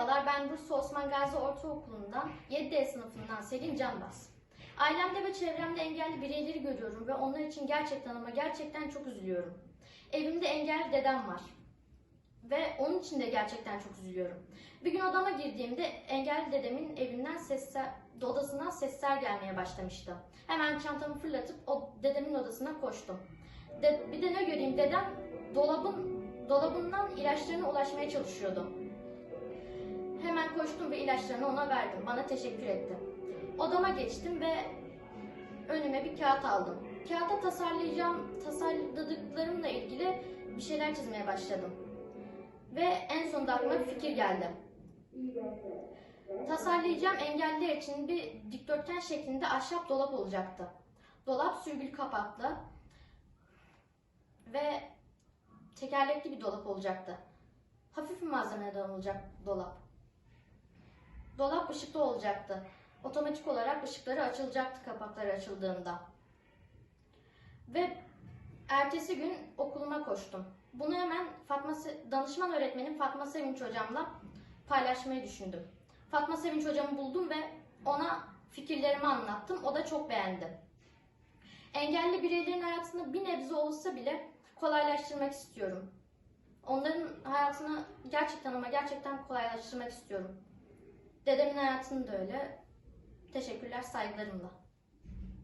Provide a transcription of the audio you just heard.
Merhabalar, ben Bursa Osman Gazi Ortaokulu'ndan 7D sınıfından Selin Canbaz. Ailemde ve çevremde engelli bireyleri görüyorum ve onlar için gerçekten ama gerçekten çok üzülüyorum. Evimde engelli dedem var ve onun için de gerçekten çok üzülüyorum. Bir gün odama girdiğimde engelli dedemin evinden sesler, odasından sesler gelmeye başlamıştı. Hemen çantamı fırlatıp o dedemin odasına koştum. De- bir de ne göreyim dedem dolabın dolabından ilaçlarına ulaşmaya çalışıyordu. Hemen koştum ve ilaçlarını ona verdim. Bana teşekkür etti. Odama geçtim ve önüme bir kağıt aldım. Kağıta tasarlayacağım, tasarladıklarımla ilgili bir şeyler çizmeye başladım. Ve en sonunda aklıma bir fikir geldi. Tasarlayacağım engelliler için bir dikdörtgen şeklinde ahşap dolap olacaktı. Dolap sürgülü kapaklı ve tekerlekli bir dolap olacaktı. Hafif bir malzemeden olacak dolap. Dolap ışıklı olacaktı. Otomatik olarak ışıkları açılacaktı kapakları açıldığında. Ve ertesi gün okuluma koştum. Bunu hemen Fatma danışman öğretmenim Fatma Sevinç hocamla paylaşmayı düşündüm. Fatma Sevinç hocamı buldum ve ona fikirlerimi anlattım. O da çok beğendi. Engelli bireylerin hayatını bir nebze olsa bile kolaylaştırmak istiyorum. Onların hayatını gerçekten ama gerçekten kolaylaştırmak istiyorum. Dedemin hayatını da öyle. Teşekkürler saygılarımla.